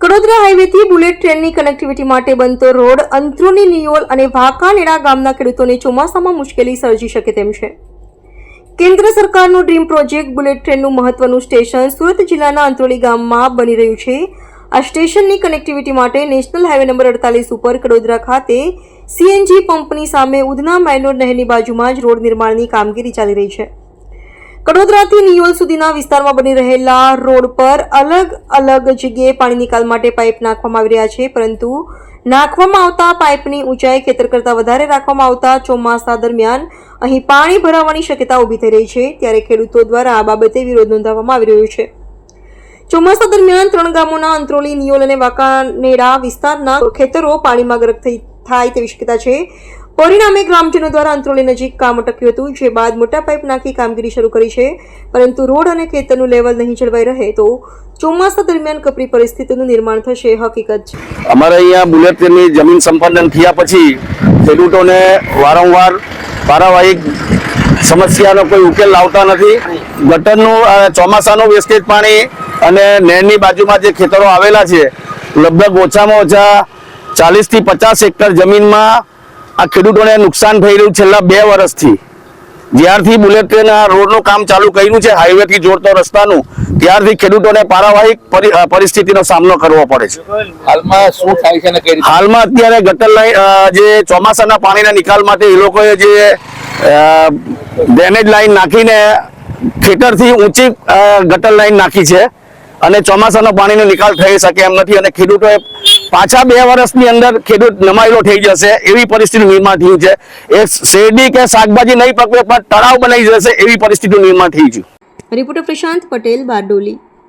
કડોદરા હાઈવેથી બુલેટ ટ્રેનની કનેક્ટિવિટી માટે બનતો રોડ અંત્રોની નિયોલ અને વાંકાનેડા ગામના ખેડૂતોને ચોમાસામાં મુશ્કેલી સર્જી શકે તેમ છે. કેન્દ્ર સરકારનું ડ્રીમ પ્રોજેક્ટ બુલેટ ટ્રેનનું મહત્વનું સ્ટેશન સુરત જિલ્લાના અંત્રોલી ગામમાં બની રહ્યું છે. આ સ્ટેશનની કનેક્ટિવિટી માટે નેશનલ હાઈવે નંબર અડતાલીસ ઉપર કડોદરા ખાતે સીએનજી પંપની સામે ઉધના માઇનોર નહેરની બાજુમાં જ રોડ નિર્માણની કામગીરી ચાલી રહી છે. કડોદરાથી નિયોલ સુધીના વિસ્તારમાં બની રહેલા રોડ પર અલગ અલગ જગ્યાએ પાણી નિકાલ માટે પાઇપ નાખવામાં આવી રહ્યા છે, પરંતુ નાખવામાં આવતા પાઇપની ઊંચાઈ ખેતર કરતાં વધારે રાખવામાં આવતા ચોમાસા દરમિયાન અહીં પાણી ભરાવાની શક્યતા ઊભી થઈ રહી છે, ત્યારે ખેડૂતો દ્વારા આ બાબતે વિરોધ નોંધાવવામાં આવી રહ્યો છે. ચોમાસા દરમિયાન ત્રણ ગામોના અંત્રોલી, નિયોલ અને વાકાનેડા વિસ્તારના ખેતરો પાણીમાં ગરક થઈ થાય તેવી શક્યતા છે. પરિણામે ગ્રામજનો દ્વારા અંત્રોલી નજીક કામ અટક્યું હતું, જે બાદ મોટા પાઇપ નાખી કામગીરી શરૂ કરી છે. પરંતુ રોડ અને ખેતરનું લેવલ નહીં જળવાઈ રહે તો ચોમાસા દરમિયાન કપરી પરિસ્થિતિનું નિર્માણ થશે હકીકત. છે અમારે અહીંયા બુલેટ ટ્રેનની જમીન સંપાદન થયા પછી ખેડૂતોને વારંવાર પારાવાહિક સમસ્યાનો કોઈ ઉકેલ લાવતા નથી. ગટરનું ચોમાસાનું વેસ્ટેજ પાણી અને નહેરની બાજુમાં જે ખેતરો આવેલા છે, લગભગ ઓછામાં ઓછા ચાલીસથી પચાસ હેક્ટર જમીનમાં આ ખેડૂતોને નુકસાન થઈ રહ્યું છેલ્લા બે વર્ષથી. જ્યારથી બુલેટ ટ્રેન આ રોડનું કામ ચાલુ કર્યું છે હાઈવેથી જોડતો રસ્તાનું ત્યારથી ખેડૂતોને પારાવાહિક પરિસ્થિતિનો સામનો કરવો પડે છે. હાલમાં શું થાય છે હાલમાં અત્યારે ગટર લાઈન જે ચોમાસાના પાણીના નિકાલ માટે એ લોકોએ જે ડ્રેનેજ લાઈન નાખીને ખેતરથી ઊંચી ગટર લાઈન નાખી છે અને ચોમાસાના પાણીનો નિકાલ થઈ શકે એમ નથી અને ખેડૂતોએ પાછા બે વર્ષની અંદર ખેડૂત નમાયેલો થઈ જશે. એવી પરિસ્થિતિ નિર્માણ થયું છે. એ શેરડી કે શાકભાજી નહીં પકવે, પણ તળાવ બનાવી જશે એવી પરિસ્થિતિનું નિર્માણ થઈ છે. રિપોર્ટર પ્રશાંત પટેલ બારડોલી.